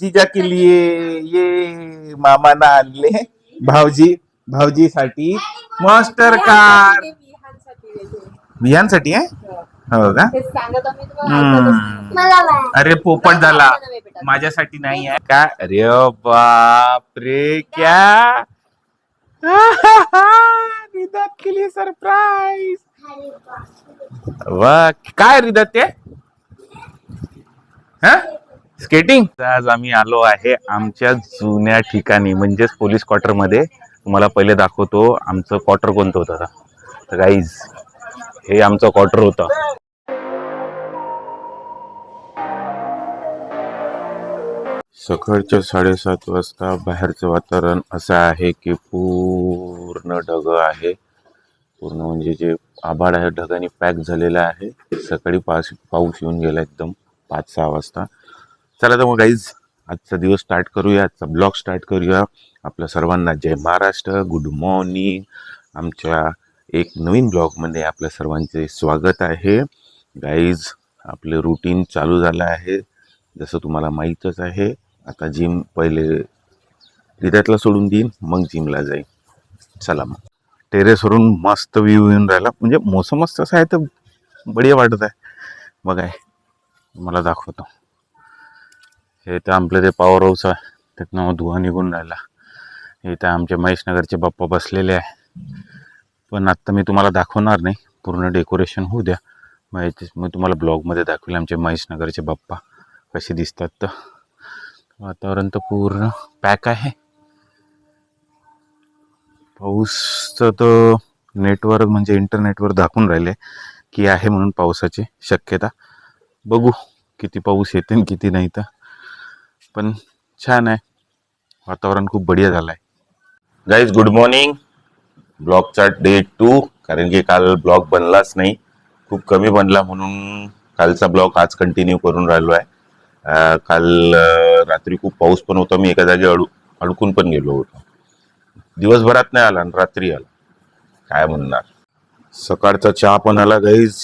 जीजा के लिए ये मामाना आणले भाऊजी भाऊजीसाठी मास्टर कार विहानसाठी आहे? हो का? हम्म. अरे पोपट झाला. माझ्यासाठी नाही आहे. का? अरे बाप रे क्या? रिदात केली सरप्राईज वा काय रिदात ते? स्केटिंग आज आम्ही आलो आहे आमच्या जुन्या ठिकाणी म्हणजेच पोलीस क्वार्टरमध्ये तुम्हाला पहिले दाखवतो आमचं क्वार्टर कोणतं होतं आता. तर गाईज हे आमचं क्वार्टर होतं. सकाळच्या साडेसात वाजता बाहेरचं वातावरण असं आहे की पूर्ण ढग आहे. पूर्ण म्हणजे जे आभाळ आहे ढगाने पॅक झालेलं आहे. सकाळी पाऊस पाऊस येऊन गेला एकदम पाच सहा वाजता. चला तर मग गाईज आजचा दिवस स्टार्ट करूया आजचा ब्लॉग स्टार्ट करूया. आपल्या सर्वांना जय महाराष्ट्र गुड मॉर्निंग आमच्या एक नवीन ब्लॉगमध्ये आपल्या सर्वांचे स्वागत आहे. गाईज आपले रुटीन चालू झालं आहे. जसं तुम्हाला माहीतच आहे आता जिम पहिले रित्यातला सोडून देईन मग जिमला जाईन. चला मग. टेरेसवरून मस्त व्ह्यू येऊन राहिला. म्हणजे मोसमच असा आहे तर बढिया वाटत आहे. बघाय आहे मला दाखवतो. हे तर आपलं ते पॉवर हाऊस आहे. त्यातनं धुवा निघून राहिला. इथं आमच्या महेशनगरचे बाप्पा बसलेले आहे. पण आत्ता मी तुम्हाला दाखवणार नाही. पूर्ण डेकोरेशन होऊ द्या. मग याचे- मग तुम्हाला ब्लॉगमध्ये दाखवेल आमचे महेशनगरचे बाप्पा कसे दिसतात तर. वातावरण तर पूर्ण पॅक आहे. पाऊसचं तर नेटवर्क म्हणजे इंटरनेटवर दाखवून राहिले की आहे म्हणून पावसाची शक्यता. बघू किती पाऊस येते किती नाही तर. पण छान आहे. वातावरण खूप बढिया झालं आहे गाईज गुड मॉर्निंग ब्लॉगचा डे टू कारण की काल ब्लॉग बनलाच नाही. खूप कमी बनला म्हणून कालचा ब्लॉग आज कंटिन्यू करून राहिलो आहे. काल रात्री खूप पाऊस पण होता. मी एका जागी अडू अडकून पण गेलो होतो. दिवसभरात नाही आला आणि रात्री आला. काय म्हणणार? सकाळचा चहा पण आला गाईज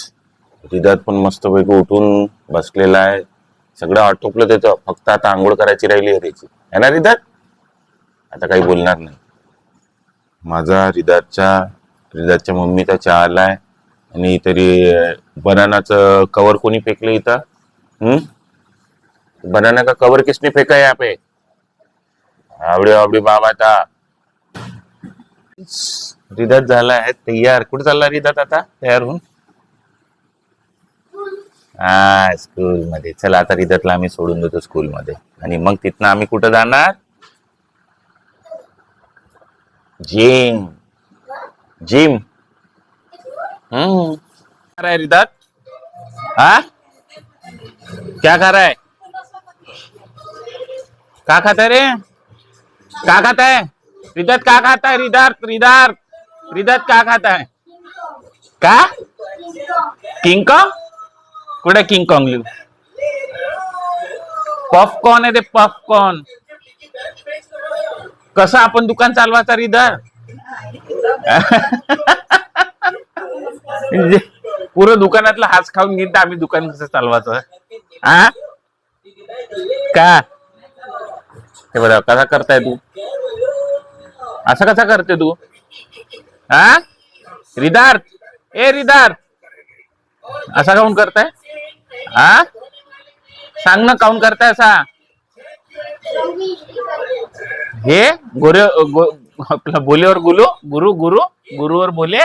हृदयात पण मस्तपैकी उठून बसलेला आहे. सगळं आटोपलं त्याचं. फक्त आता आंघोळ करायची राहिली आहे त्याची. आहे ना रिदार? आता काही बोलणार नाही. माझा रिदारच्या रिदारच्या मम्मीचा चहा आलाय. आणि तरी बनानाचं कवर कोणी फेकलं इथं? हम्म? बनाना का कवर किसने फेका है यहाँ पे? आवडी आवडी बाबा आता रिदात झाला आहे तयार. कुठे चालला रिदात आता? तयार होऊन? हा स्कूल मध्ये चला आता रिदातला आम्ही सोडून देतो स्कूल मध्ये आणि मग तिथनं आम्ही कुठं जाणार? जिम. जिम. हम्म. है रिदात? हाँ? क्या खा रहा है? क्या खाता है रे? क्या खाता? है रिदात क्या खाता है? रिदार्थ रिदार्थ रिदात क्या खाता है? का? किंग कॉन्ग किंग कॉंग लिहू. पॉपकॉर्न आहे ते पॉपकॉर्न कसं आपण दुकान चालवायचा रिदार म्हणजे पुरं दुकानातला हाच खाऊन घेईन तर आम्ही दुकान कसं चालवायचं? हा का? हे बघा कसा करताय तू? असं कसा करते तू? हा रिदार्थ? ए रिदार्थ! असा काऊन करताय? हा? सांग ना काऊन करताय असा? हे गोरे गो, आपला बोलेवर गुलू गुरु गुरु गुरुवर बोले.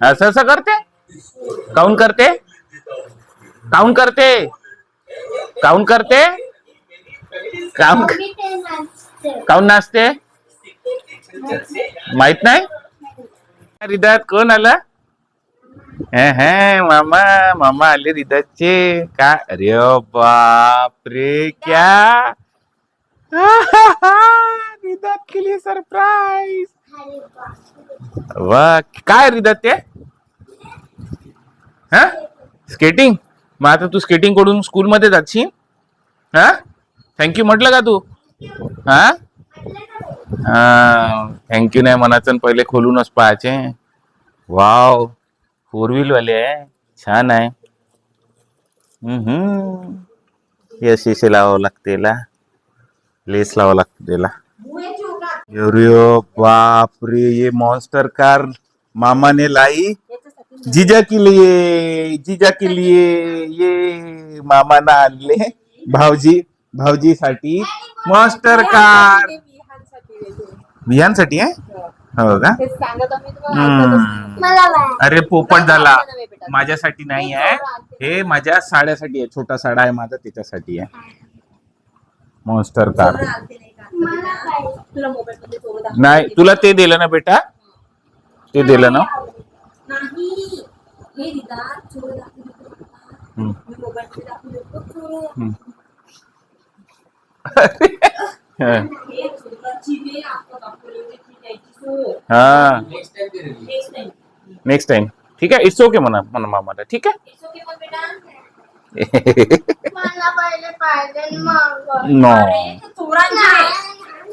असं असं करते? काऊन करते? काऊन करते? काऊन करते? काऊन काऊन नाचते? माहीत नाही? हृदयात कोण आला? मामा मामा आले हृदयाचे का अरे बापरे क्या हृदयात केली सरप्राईज वा काय रिदात ते हा स्केटिंग मग आता तू स्केटिंग करून स्कूल मध्ये हा थँक्यू म्हटलं का तू हा हा थँक्यू नाही मनाचं आणि पहिले खोलूनच पाहायचे वाव फोर व्हील वाले आहे छान आहे. यस यश लावावं लागते याला. लेस लावावं लागते त्याला बापरे ये मॉन्स्टर कार मामा ने लाई. जीजा के लिए जीजा के लिए ये मामा ना आणले. भाऊजी भाऊजी साठी मॉन्स्टर कार विहानसाठी आहे हो. हो का? हम्म. अरे पोपट झाला माझ्यासाठी नाही आहे. हे माझ्या साड्यासाठी आहे छोटा साडा आहे माझा त्याच्यासाठी आहे. मॉन्स्टर कार नाही तुला ते दिलं ना बेटा? ते दिलं ना? नाही. हे दिदा चोर दाखवली हम्म. मी मोबाईल दाखवली चोर हम्म. हा. हे चोराची वे आपण दाखवली होती ती त्याची चोर हा। नेक्स्ट टाइम नेक्स्ट टाइम ठीक आहे इट्स ओके म्हणा म्हणा मामाला ठीक आहे इट्स ओके पण बेटा मला पहिले पाहिजे मग। नो अरे ते चोरांची आहे.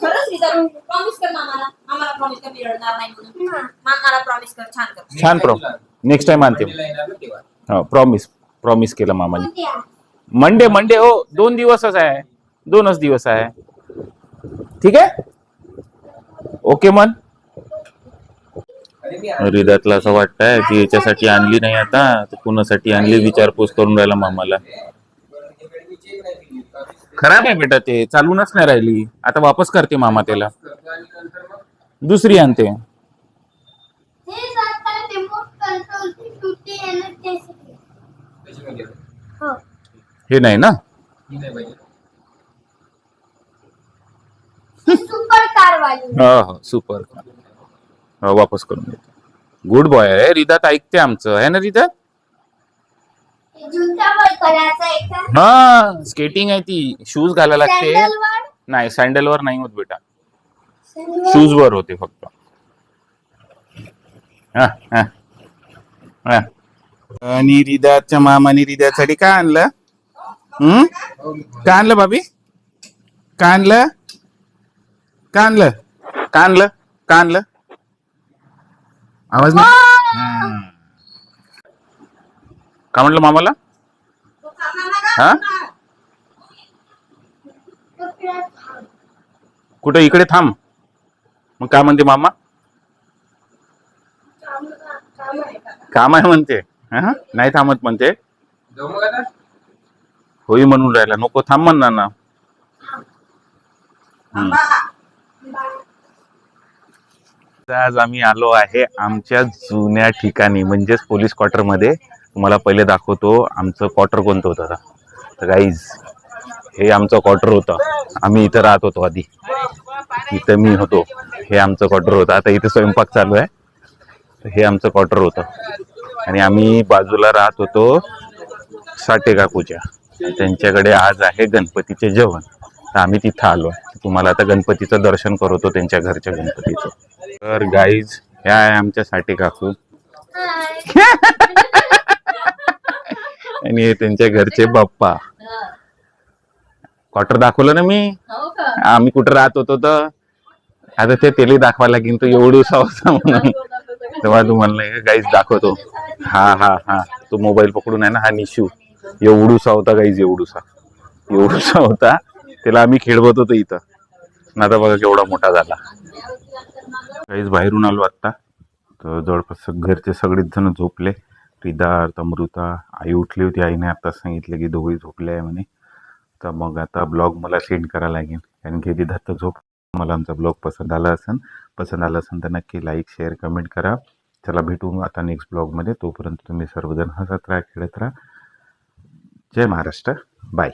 खरंच दिदा प्रॉमिस कर मामाला आम्हाला प्रॉमिस कर मी रडणार नाही म्हणून मामाला प्रॉमिस कर छान कर। छान प्रॉ नेक्स्ट टाइम आणते हो। प्रॉमिस प्रॉमिस केलं मामाने मंडे मंडे हो दोन दिवसच आहे. दोनच दिवस आहे. ठीक आहे ओके मन? हृदयातला असं वाटतंय की याच्यासाठी आणली नाही आता तर कुणासाठी आणली विचारपूस करून राहिला मामाला. खराब आहे बेटा ते चालूनच नाही राहिली. आता वापस करते मामा त्याला. दुसरी आणते. हे नाही ना ही सुपर कार वाली. हो हो सुपर हो वापस करून देते गुड बॉय आहे रिदात ऐकते आमचं. आहे ना रिदात? करायचा हा स्केटिंग आहे ती. शूज घालायला लागते. सॅन्डल नाही सँडल वर नाही होत बेटा. सॅन्डल शूज वर होते फक्त. हा, हा. हा. आणि रिदाच्या मामाने रिदासाठी काय आणलं? हम्म काय आणलं बाबी काय आणलं? काय आणलं काय आणलं काय आणलं आवाज नाही? हम्म. काय म्हटलं मामाला? हा? कुठं? इकडे थांब. मग काय म्हणते मामा? काम आहे म्हणते. हा? नाही थांबत म्हणते. होई म्हणून राहिला. नको थांब म्हणणार ना. हम्म. आज आम्ही आलो आहे आमच्या जुन्या ठिकाणी म्हणजेच पोलीस क्वार्टरमध्ये. तुम्हाला पहिले दाखवतो आमचं क्वार्टर कोणतं होतं आता. तर गाईज हे आमचं क्वार्टर होतं. आम्ही इथं राहत होतो आधी. इथं मी होतो. हे आमचं क्वार्टर होतं. आता इथे स्वयंपाक चालू आहे. तर हे आमचं क्वार्टर होतं. आणि आम्ही बाजूला राहत होतो साठे काकूच्या. त्यांच्याकडे आज आहे गणपतीचे जेवण. तर आम्ही तिथं आलो तुम्हाला आता गणपतीचं दर्शन करवतो त्यांच्या घरच्या गणपतीचं. तर गाईज ह्या आहे आमच्यासाठी काकू. आणि हे त्यांच्या घरचे बाप्पा. क्वार्टर दाखवलं ना मी? आम्ही कुठं राहत होतो तर? आता ते तेली दाखवायला लागेल तो एवढूसा होता म्हणून. तेव्हा तुम्हाला गाईज दाखवतो. हा हा हा. तो मोबाईल पकडून आहे ना हा निशू. एवढूसा होता गाईज एवढूसा एवढूसा होता. त्याला आम्ही खेळवत होतो इथं. आता बघा केवढा मोठा झाला. काहीच बाहेरून आलो आत्ता. तर जवळपास घरचे सगळेच जण झोपले. रिदार्थ अमृता आई उठली होती. आईने आता सांगितलं की दोघेही झोपले आहे म्हणे. तर मग आता ब्लॉग मला सेंड करायला लागेल. कारण की रिदार्थ झोप मला आमचा ब्लॉग पसंत आला असेल पसंत आला असेल तर नक्की लाईक शेअर कमेंट करा. चला भेटू आता नेक्स्ट ब्लॉगमध्ये तोपर्यंत तुम्ही सर्वजण हसत राहा खेळत राहा. जय महाराष्ट्र. बाय